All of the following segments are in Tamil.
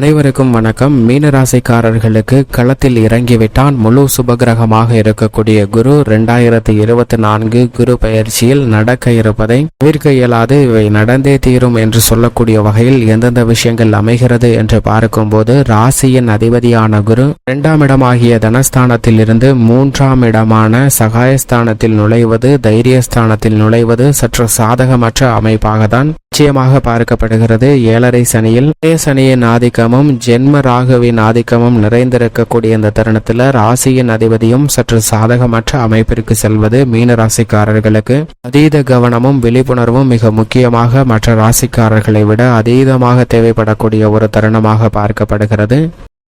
அனைவருக்கும் வணக்கம். மீனராசிக்காரர்களுக்கு களத்தில் இறங்கிவிட்டான். முழு சுபகிரகமாக இருக்கக்கூடிய குரு இரண்டாயிரத்தி இருபத்தி நான்கு குரு பயிற்சியில் நடக்க இருப்பதை தவிர்க்க இயலாது. இவை நடந்தே தீரும் என்று சொல்லக்கூடிய வகையில் எந்தெந்த விஷயங்கள் அமைகிறது என்று பார்க்கும்போது ராசியின் அதிபதியான குரு இரண்டாம் இடமாகிய தனஸ்தானத்தில் இருந்து மூன்றாம் இடமான சகாயஸ்தானத்தில் நுழைவது தைரியஸ்தானத்தில் நுழைவது சற்று சாதகமற்ற அமைப்பாக தான் நிச்சயமாக பார்க்கப்படுகிறது. ஏழரை சனியில் இதய சனியின் ஆதிக்கமும் ஜென்ம ராகுவின் ஆதிக்கமும் நிறைந்திருக்கக்கூடிய இந்த தருணத்தில் ராசியின் அதிபதியும் சற்று சாதகமற்ற அமைப்பிற்கு செல்வது மீன ராசிக்காரர்களுக்கு அதீத கவனமும் விழிப்புணர்வும் மிக முக்கியமாக மற்ற ராசிக்காரர்களை விட அதீதமாக தேவைப்படக்கூடிய ஒரு தருணமாக பார்க்கப்படுகிறது.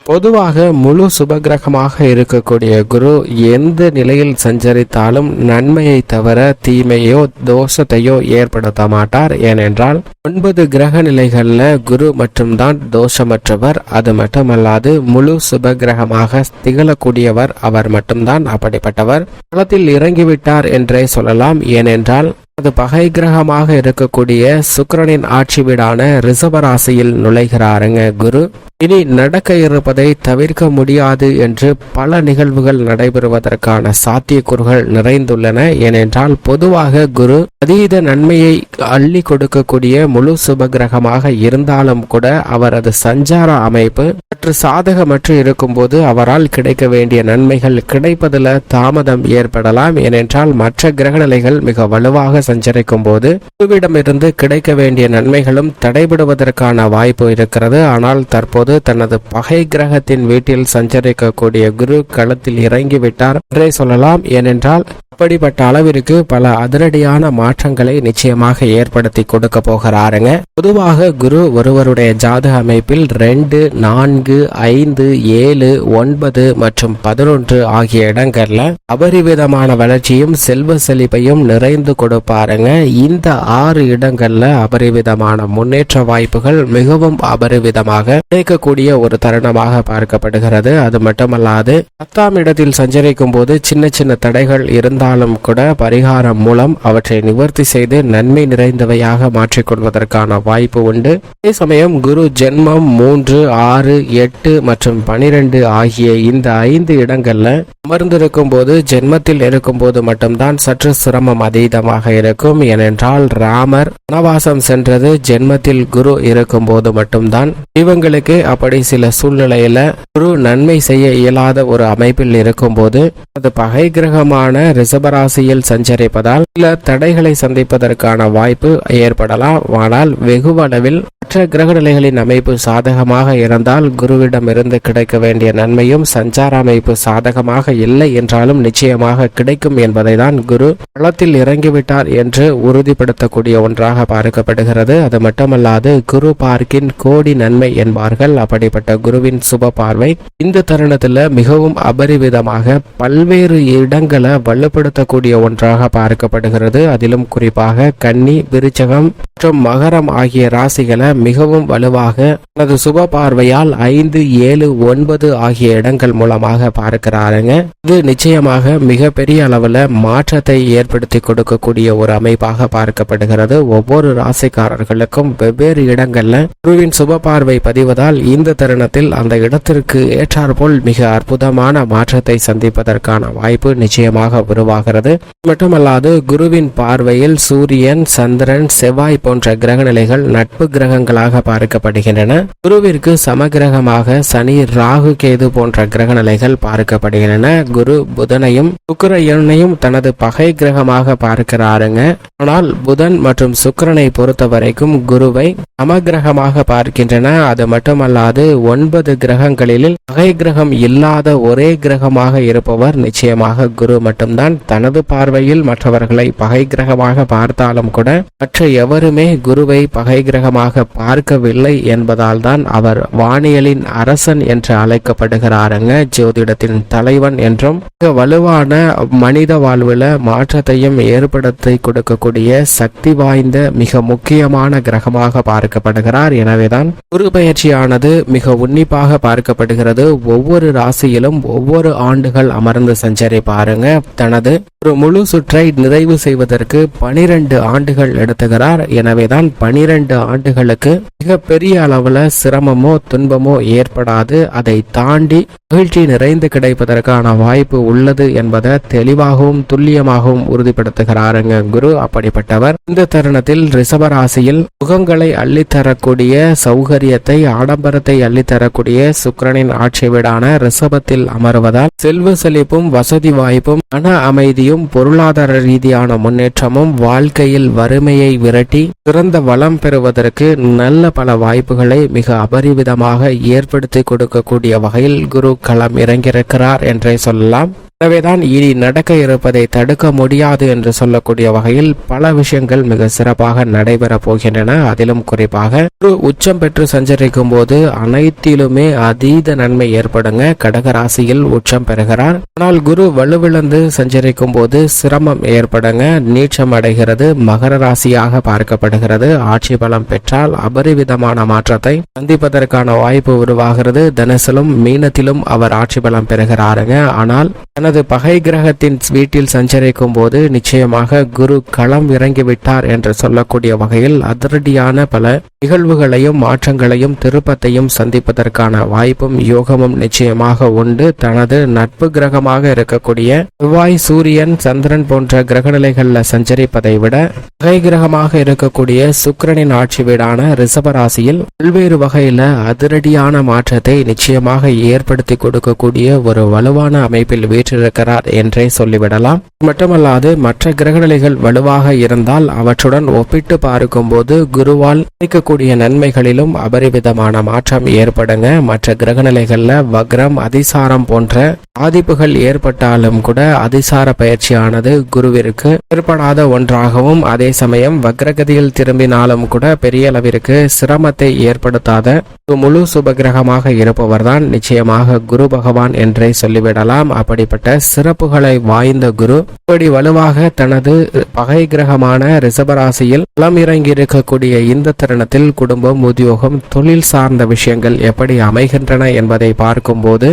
பொதுவாக முழு சுபகிரகமாக இருக்கக்கூடிய குரு எந்த நிலையில் சஞ்சரித்தாலும் நன்மையை தவிர தீமையோ தோஷத்தையோ ஏற்படுத்த மாட்டார். ஏனென்றால் ஒன்பது கிரக நிலைகள்ல குரு மட்டும்தான் தோஷமற்றவர். அது மட்டுமல்லாது முழு சுபகிரகமாக திகழக்கூடியவர் அவர் மட்டும்தான் அப்படிப்பட்டவர். களத்தில் இறங்கிவிட்டார் என்றே சொல்லலாம். ஏனென்றால் அது பகை கிரகமாக இருக்கக்கூடிய சுக்கிரனின் ஆட்சி வீடான ரிஷபராசியில் நுழைகிறாருங்க குரு. இனி நடக்க இருப்பதை தவிர்க்க முடியாது என்று பல நிகழ்வுகள் நடைபெறுவதற்கான சாத்தியக்கூறுகள் நிறைந்துள்ளன. ஏனென்றால் பொதுவாக குரு அதீத நன்மையை அள்ளி கொடுக்கக்கூடிய முழு சுபகிரகமாக இருந்தாலும் கூட அவரது சஞ்சார அமைப்பு சற்று சாதகமற்று இருக்கும்போது அவரால் கிடைக்க வேண்டிய நன்மைகள் கிடைப்பதில் தாமதம் ஏற்படலாம். ஏனென்றால் மற்ற கிரகநிலைகள் மிக வலுவாக சஞ்சரிக்கும் போது குருவிடமிருந்து கிடைக்க வேண்டிய நன்மைகளும் தடைபடுவதற்கான வாய்ப்பு இருக்கிறது. ஆனால் தற்போது தனது பகை கிரகத்தின் வீட்டில் சஞ்சரிக்கக்கூடிய குரு களத்தில் இறங்கிவிட்டார் என்றே சொல்லலாம். ஏனென்றால் அப்படிப்பட்ட அளவிற்கு பல அதிரடியான மாற்றங்களை நிச்சயமாக ஏற்படுத்தி கொடுக்க போகிறாருங்க. பொதுவாக குரு ஒருவருடைய ஜாதக அமைப்பில் ரெண்டு நான்கு ஐந்து ஏழு ஒன்பது மற்றும் பதினொன்று ஆகிய இடங்கள்ல அபரிவிதமான வளர்ச்சியும் செல்வ செழிப்பையும் நிறைந்து கொடுப்பாருங்க. இந்த ஆறு இடங்கள்ல அபரிவிதமான முன்னேற்ற வாய்ப்புகள் மிகவும் அபரிவிதமாக கிடைக்கக்கூடிய ஒரு தருணமாக பார்க்கப்படுகிறது. அது மட்டுமல்லாது பத்தாம் இடத்தில் சஞ்சரிக்கும் போது சின்ன சின்ன தடைகள் இருந்தால் இருந்தாலும் கூட பரிகாரம் மூலம் அவற்றை நிவர்த்தி செய்து நன்மை நிறைந்தவையாக மாற்றிக்கொள்வதற்கான வாய்ப்பு உண்டு. அதே சமயம் குரு ஜென்மம் மூன்று ஆறு எட்டு மற்றும் பனிரெண்டு ஆகிய இந்த ஐந்து இடங்கள்ல அமர்ந்திருக்கும் போது ஜென்மத்தில் இருக்கும் போது மட்டும்தான் சற்று சிரமம் அதீதமாக இருக்கும். ஏனென்றால் ராமர் வனவாசம் சென்றது ஜென்மத்தில் குரு இருக்கும் போது மட்டும்தான். இவங்களுக்கு அப்படி சில சூழ்நிலையில குரு நன்மை செய்ய இயலாத ஒரு அமைப்பில் இருக்கும் போது அது பகை கிரகமான ரிஷபராசியில் சஞ்சரிப்பதால் சில தடைகளை சந்திப்பதற்கான வாய்ப்பு ஏற்படலாம். ஆனால் வெகுவளவில் மற்ற கிரகநிலைகளின் அமைப்பு சாதகமாக இருந்தால் குருவிடமிருந்து கிடைக்க வேண்டிய நன்மையும் சஞ்சார அமைப்பு சாதகமாக இல்லை என்றாலும் நிச்சயமாக கிடைக்கும் என்பதை தான் குரு களத்தில் இறங்கிவிட்டார் என்று உறுதிப்படுத்தக்கூடிய ஒன்றாக பார்க்கப்படுகிறது. அது மட்டுமல்லாது குரு பார்க்கின் கோடி நன்மை என்பார்கள். அப்படிப்பட்ட குருவின் சுப பார்வை இந்த தருணத்தில் மிகவும் அபரிவிதமாக பல்வேறு இடங்களை வலுப்படுத்தக்கூடிய ஒன்றாக பார்க்கப்படுகிறது. அதிலும் குறிப்பாக கன்னி விருச்சகம் மற்றும் மகரம் ஆகிய ராசிகளை மிகவும் வலுவாக தனது சுப பார்வையால் ஐந்து ஏழு ஒன்பது ஆகிய இடங்கள் மூலமாக பார்க்கிறாருங்க. இது நிச்சயமாக மிகப்பெரிய அளவுல மாற்றத்தை ஏற்படுத்தி கொடுக்கக்கூடிய ஒரு அமைப்பாக பார்க்கப்படுகிறது. ஒவ்வொரு ராசிக்காரர்களுக்கும் வெவ்வேறு இடங்கள்ல குருவின் சுப பார்வை பதிவதால் இந்த தருணத்தில் அந்த இடத்திற்கு ஏற்றாற்போல் மிக அற்புதமான மாற்றத்தை சந்திப்பதற்கான வாய்ப்பு நிச்சயமாக உருவாகிறது. மட்டுமல்லாது குருவின் பார்வையில் சூரியன் சந்திரன் செவ்வாய் போன்ற கிரகநிலைகள் நட்பு கிரக கிரகங்களாக பார்க்கப்படுகின்றன. குருவிற்கு சமகிரகமாக சனி ராகு கேது போன்ற கிரகநிலைகள் பார்க்கப்படுகின்றன. குரு புதனையும் சுக்கரையனையும் தனது பகை கிரகமாக பார்க்கிறாருங்க. ஆனால் புதன் மற்றும் சுக்கரனை பொறுத்த வரைக்கும் குருவை சமகிரகமாக பார்க்கின்றன. அது மட்டுமல்லாது ஒன்பது கிரகங்களில் பகை கிரகம் இல்லாத ஒரே கிரகமாக இருப்பவர் நிச்சயமாக குரு மட்டும்தான். தனது பார்வையில் மற்றவர்களை பகை கிரகமாக பார்த்தாலும் கூட மற்ற எவருமே குருவை பகை கிரகமாக பார்க்கவில்லை என்பதால் தான் அவர் வானியலின் அரசன் என்று அழைக்கப்படுகிறாருங்க. ஜோதிடத்தின் தலைவன் என்றும் மிக வலுவான மனித வாழ்வுல மாற்றத்தையும் ஏற்படுத்தி கொடுக்கக்கூடிய சக்தி வாய்ந்த மிக முக்கியமான கிரகமாக பார்க்கப்படுகிறார். எனவேதான் குரு பயிற்சியானது மிக உன்னிப்பாக பார்க்கப்படுகிறது. ஒவ்வொரு ராசியிலும் ஒவ்வொரு ஆண்டுகள் அமர்ந்து சஞ்சரி பாருங்க தனது ஒரு முழு சுற்றை நிறைவு செய்வதற்கு பனிரெண்டு ஆண்டுகள் எடுத்துகிறார். எனவேதான் பனிரெண்டு ஆண்டுகளுக்கு மிக பெரிய அளவுல சிரமமோ துன்பமோ ஏற்படாது. அதை தாண்டி மகிழ்ச்சி நிறைந்து கிடைப்பதற்கான வாய்ப்பு உள்ளது என்பதை தெளிவாகவும் துல்லியமாகவும் உறுதிப்படுத்துகிறாருங்க குரு. அப்படிப்பட்டவர் இந்த தருணத்தில் ரிஷபராசியில் முகங்களை அள்ளித்தரக்கூடிய சௌகரியத்தை ஆடம்பரத்தை அள்ளித்தரக்கூடிய சுக்கரனின் ஆட்சி வீடான ரிஷபத்தில் அமர்வதால் செல்வ செழிப்பும் வசதி வாய்ப்பும் மன அமைதியும் பொருளாதார ரீதியான முன்னேற்றமும் வாழ்க்கையில் வறுமையை விரட்டி சிறந்த வளம் பெறுவதற்கு நல்ல பல வாய்ப்புகளை மிக அபரிவிதமாக ஏற்படுத்தி கொடுக்கக்கூடிய வகையில் குரு களம் இறங்கியிருக்கிறார் என்றே சொல்லலாம். எனவேதான் இனி நடக்க இருப்பதை தடுக்க முடியாது என்று சொல்லக்கூடிய வகையில் பல விஷயங்கள் மிக சிறப்பாக நடைபெற போகின்றன. அதிலும் குறிப்பாக குரு உச்சம் பெற்று சஞ்சரிக்கும் போது அனைத்திலுமே அதீத நன்மை ஏற்படுங்க. கடகராசியில் உச்சம் பெறுகிறார். ஆனால் குரு வலுவிழந்து சஞ்சரிக்கும் போது சிரமம் ஏற்படுங்க நீச்சம் அடைகிறது மகர ராசியாக பார்க்கப்படுகிறது. ஆட்சி பலம் பெற்றால் அபரிவிதமான மாற்றத்தை சந்திப்பதற்கான வாய்ப்பு உருவாகிறது. தனுசிலும் மீனத்திலும் அவர் ஆட்சி பலம் பெறுகிறாருங்க. ஆனால் தனது பகை கிரகத்தின் வீட்டில் சஞ்சரிக்கும் போது நிச்சயமாக குரு களம் இறங்கிவிட்டார் என்று சொல்லக்கூடிய வகையில் அதிரடியான பல நிகழ்வுகளையும் மாற்றங்களையும் திருப்பத்தையும் சந்திப்பதற்கான வாய்ப்பும் யோகமும் நிச்சயமாக உண்டு. தனது நட்பு கிரகமாக இருக்கக்கூடிய செவ்வாய் சூரியன் சந்திரன் போன்ற கிரகநிலைகளில் சஞ்சரிப்பதை விட வகை கிரகமாக இருக்கக்கூடிய சுக்கிரனின் ஆட்சி வீடான ரிஷபராசியில் பல்வேறு வகையில அதிரடியான மாற்றத்தை நிச்சயமாக ஏற்படுத்தி கொடுக்கக்கூடிய ஒரு வலுவான அமைப்பில் வீற்றிருக்கிறார் என்றே சொல்லிவிடலாம். மட்டுமல்லாது மற்ற கிரகநிலைகள் வலுவாக இருந்தால் அவற்றுடன் ஒப்பிட்டு பார்க்கும்போது குருவால் கிடைக்கக்கூடிய நன்மைகளிலும் அபரிவிதமான மாற்றம் ஏற்படுங்க. மற்ற கிரகநிலைகள்ல வக்ரம் அதிசாரம் போன்ற பாதிப்புகள் ஏற்பட்டாலும் கூட அதிசார பயிற்சியானது குருவிற்கு ஏற்படாத ஒன்றாகவும் அதே சமயம் வக்ரகதியில் திரும்பினாலும் கூட பெரிய அளவிற்கு சிரமத்தை ஏற்படுத்தாத முழு சுபகிரகமாக இருப்பவர்தான் நிச்சயமாக குரு பகவான் என்றே சொல்லிவிடலாம். அப்படிப்பட்ட சிறப்புகளை வாய்ந்த குரு இப்படி வலுவாக தனது பகை கிரகமான ரிசபராசியில் களம் இறங்கியிருக்கக்கூடிய இந்த தருணத்தில் குடும்பம் உத்தியோகம் தொழில் சார்ந்த விஷயங்கள் எப்படி அமைகின்றன என்பதை பார்க்கும்போது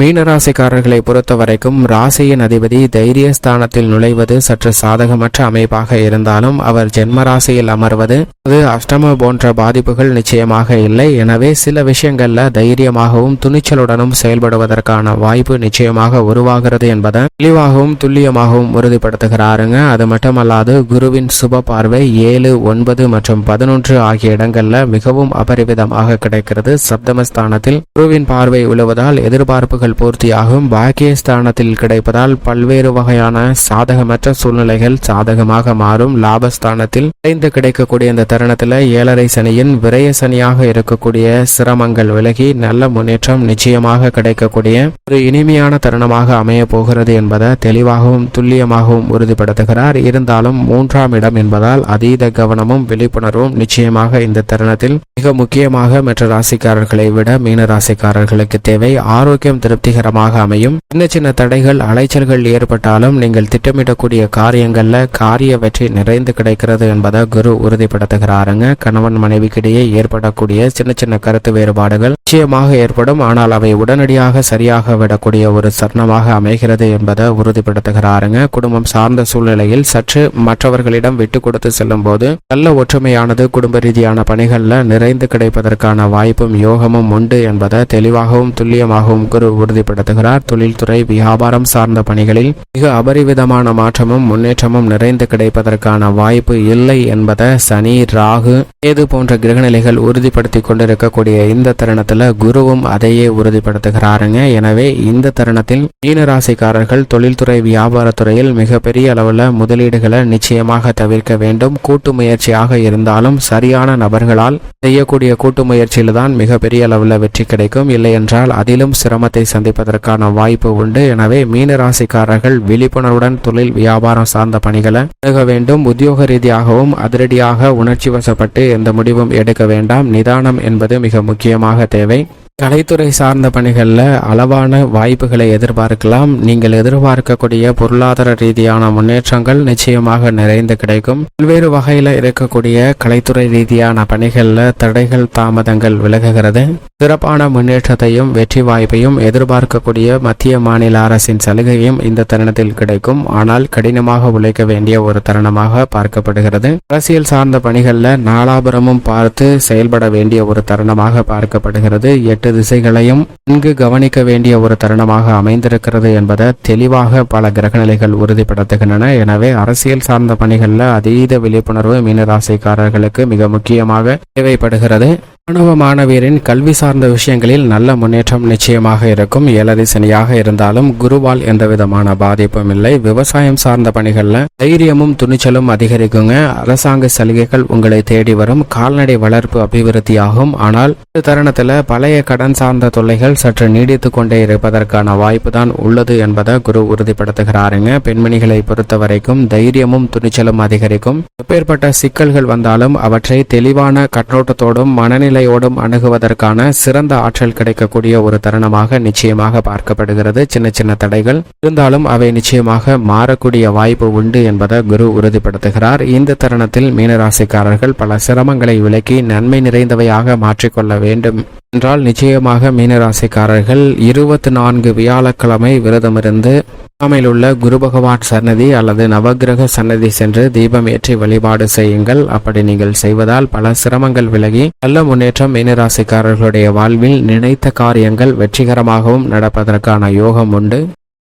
மீனராசிக்காரர்களை பொறுத்த வரைக்கும் ராசியின் அதிபதி தைரியஸ்தானத்தில் நுழைவது சற்று சாதகமற்ற அமைப்பாக இருந்தாலும் அவர் ஜென்ம ராசியில் அமர்வது அது அஷ்டம போன்ற பாதிப்புகள் நிச்சயமாக இல்லை. எனவே சில விஷயங்கள்ல தைரியமாகவும் துணிச்சலுடனும் செயல்படுவதற்கான வாய்ப்பு நிச்சயமாக உருவாகிறது என்பதை தெளிவாகவும் துல்லியமாகவும் உறுதிப்படுத்துகிறாருங்க. அது மட்டுமல்லாது குருவின் சுப பார்வை ஏழு ஒன்பது மற்றும் பதினொன்று ஆகிய இடங்கள்ல மிகவும் அபரிவிதமாக கிடைக்கிறது. சப்தமஸ்தானத்தில் குருவின் பார்வை உழுவதால் எதிர்பார்ப்புகள் பூர்த்தியாகும். பாக்கியஸ்தானத்தில் கிடைப்பதால் பல்வேறு வகையான சாதகமற்ற சூழ்நிலைகள் சாதகமாக மாறும். லாபஸ்தானத்தில் குறைந்து கிடைக்கக்கூடிய இந்த தருணத்தில் ஏழரை சனியின் விரய சனியாக இருக்கக்கூடிய சிரமங்கள் விலகி நல்ல முன்னேற்றம் நிச்சயமாக கிடைக்கக்கூடிய ஒரு இனிமையான தருணமாக அமைய போகிறது என்பதை தெளிவாகவும் துல்லியமாகவும் உறுதிப்படுத்துகிறார். இருந்தாலும் மூன்றாம் இடம் என்பதால் அதீத கவனமும் விழிப்புணர்வும் நிச்சயமாக இந்த தருணத்தில் மிக முக்கியமாக மற்ற ராசிக்காரர்களை விட மீன ராசிக்காரர்களுக்கு தேவை. ஆரோக்கியம் திருப்திகரமாக அமையும். சின்ன சின்ன தடைகள் அலைச்சல்கள் ஏற்பட்டாலும் நீங்கள் திட்டமிடக்கூடிய காரியங்கள்ல காரிய வெற்றி நிறைந்து கிடைக்கிறது என்பதை குரு உறுதிப்படுத்துகிறாருங்க. கணவன் மனைவிக்கிடையே ஏற்படக்கூடிய சின்ன சின்ன கருத்து வேறுபாடுகள் நிச்சயமாக ஏற்படும். ஆனால் அவை உடனடியாக சரியாக விடக்கூடிய ஒரு சரணமாக அமைகிறது என்பதை உறுதிப்படுத்துகிறாருங்க. குடும்பம் சார்ந்த சூழ்நிலையில் சற்று மற்றவர்களிடம் விட்டு கொடுத்து செல்லும் போது நல்ல ஒற்றுமையானது குடும்ப ரீதியான பணிகள்ல நிறைந்து கிடைப்பதற்கான வாய்ப்பும் யோகமும் உண்டு என்பதை தெளிவாகவும் துல்லியமாகவும் குரு உறுதிப்படுத்துகிறார். தொழில்துறை வியாபாரம் சார்ந்த பணிகளில் மிக அபரிவிதமான மாற்றமும் முன்னேற்றமும் நிறைந்து கிடைப்பதற்கான வாய்ப்பு இல்லை என்பதை சனி ராகு ஏது போன்ற கிரகநிலைகள் உறுதிப்படுத்தி கொண்டிருக்கக்கூடிய இந்த தருணத்துல குருவும் அதையே உறுதிப்படுத்துகிறாருங்க. எனவே இந்த தருணத்தில் மீனராசிக்காரர்கள் தொழில்துறை வியாபாரத்துறையில் மிகப்பெரிய அளவுல முதலீடுகளை நிச்சயமாக தவிர்க்க வேண்டும். கூட்டு முயற்சியாக இருந்தாலும் சரியான நபர்களால் செய்யக்கூடிய கூட்டு முயற்சியில் தான் மிகப்பெரிய அளவுல வெற்றி கிடைக்கும். இல்லை என்றால் அதிலும் சிரமத்தை சந்திப்பதற்கான வாய்ப்பு உண்டு. எனவே மீன ராசிக்காரர்கள் விழிப்புணர்வுடன் தொழில் வியாபாரம் சார்ந்த பணிகளை அணுக வேண்டும். உத்தியோக ரீதியாகவும் அதிரடியாக உணர்ச்சி வசப்பட்டு எந்த முடிவும் எடுக்க வேண்டாம். நிதானம் என்பது மிக முக்கியமாக தேவை. கலைத்துறை சார்ந்த பணிகளில் அளவான வாய்ப்புகளை எதிர்பார்க்கலாம். நீங்கள் எதிர்பார்க்கக்கூடிய பொருளாதார ரீதியான முன்னேற்றங்கள் நிச்சயமாக நிறைந்து கிடைக்கும். பல்வேறு வகையில் இருக்கக்கூடிய கலைத்துறை ரீதியான பணிகளில் தடைகள் தாமதங்கள் விலகுகிறது. சிறப்பான முன்னேற்றத்தையும் வெற்றி வாய்ப்பையும் எதிர்பார்க்கக்கூடிய மத்திய மாநில அரசின் சலுகையும் இந்த தருணத்தில் கிடைக்கும். ஆனால் கடினமாக உழைக்க வேண்டிய ஒரு தருணமாக பார்க்கப்படுகிறது. அரசியல் சார்ந்த பணிகளில் நாலாபுரமும் பார்த்து செயல்பட வேண்டிய ஒரு தருணமாக பார்க்கப்படுகிறது. எட்டு திசைகளையும் நன்கு கவனிக்க வேண்டிய ஒரு தருணமாக அமைந்திருக்கிறது என்பதை தெளிவாக பல கிரகநிலைகள் உறுதிப்படுத்துகின்றன. எனவே அரசியல் சார்ந்த பணிகளில் அதீத விழிப்புணர்வு மீனராசிக்காரர்களுக்கு மிக முக்கியமாக தேவைப்படுகிறது. மாணவ மாணவியரின் கல்வி சார்ந்த விஷயங்களில் நல்ல முன்னேற்றம் நிச்சயமாக இருக்கும். ஏழரை சனியாக இருந்தாலும் குருவால் எந்த விதமான பாதிப்பும் இல்லை. விவசாயம் சார்ந்த பணிகள்ல தைரியமும் துணிச்சலும் அதிகரிக்குங்க. அரசாங்க சலுகைகள் உங்களை தேடி வரும். கால்நடை வளர்ப்பு அபிவிருத்தியாகும். ஆனால் இந்த தருணத்துல பழைய கடன் சார்ந்த தொல்லைகள் சற்று நீடித்து கொண்டே இருப்பதற்கான வாய்ப்பு தான் உள்ளது என்பதை குரு உறுதிப்படுத்துகிறாருங்க. பெண்மணிகளை பொறுத்த வரைக்கும் தைரியமும் துணிச்சலும் அதிகரிக்கும். எப்பேற்பட்ட சிக்கல்கள் வந்தாலும் அவற்றை தெளிவான கண்ணோட்டத்தோடும் மனநிலை அணுகுவதற்கான சிறந்த ஆற்றல் கிடைக்கக்கூடிய ஒரு தருணமாக நிச்சயமாக பார்க்கப்படுகிறது. சின்ன சின்ன தடைகள் இருந்தாலும் அவை நிச்சயமாக மாறக்கூடிய வாய்ப்பு உண்டு என்பதை குரு உறுதிப்படுத்துகிறார். இந்த தருணத்தில் மீனராசிக்காரர்கள் பல சிரமங்களை விலக்கி நன்மை நிறைந்தவையாக மாற்றிக்கொள்ள வேண்டும். என்றால் நிச்சயமாக மீனராசிக்காரர்கள் இருபத்தி நான்கு வியாழக்கிழமை விரதமிருந்து அருகாமையில் உள்ள குரு பகவான் சன்னதி அல்லது நவகிரக சன்னதி சென்று தீபம் ஏற்றி வழிபாடு செய்யுங்கள். அப்படி நீங்கள் செய்வதால் பல சிரமங்கள் விலகி நல்ல முன்னேற்றம் மீனராசிக்காரர்களுடைய வாழ்வில் நினைத்த காரியங்கள் வெற்றிகரமாகவும் நடப்பதற்கான யோகம் உண்டு.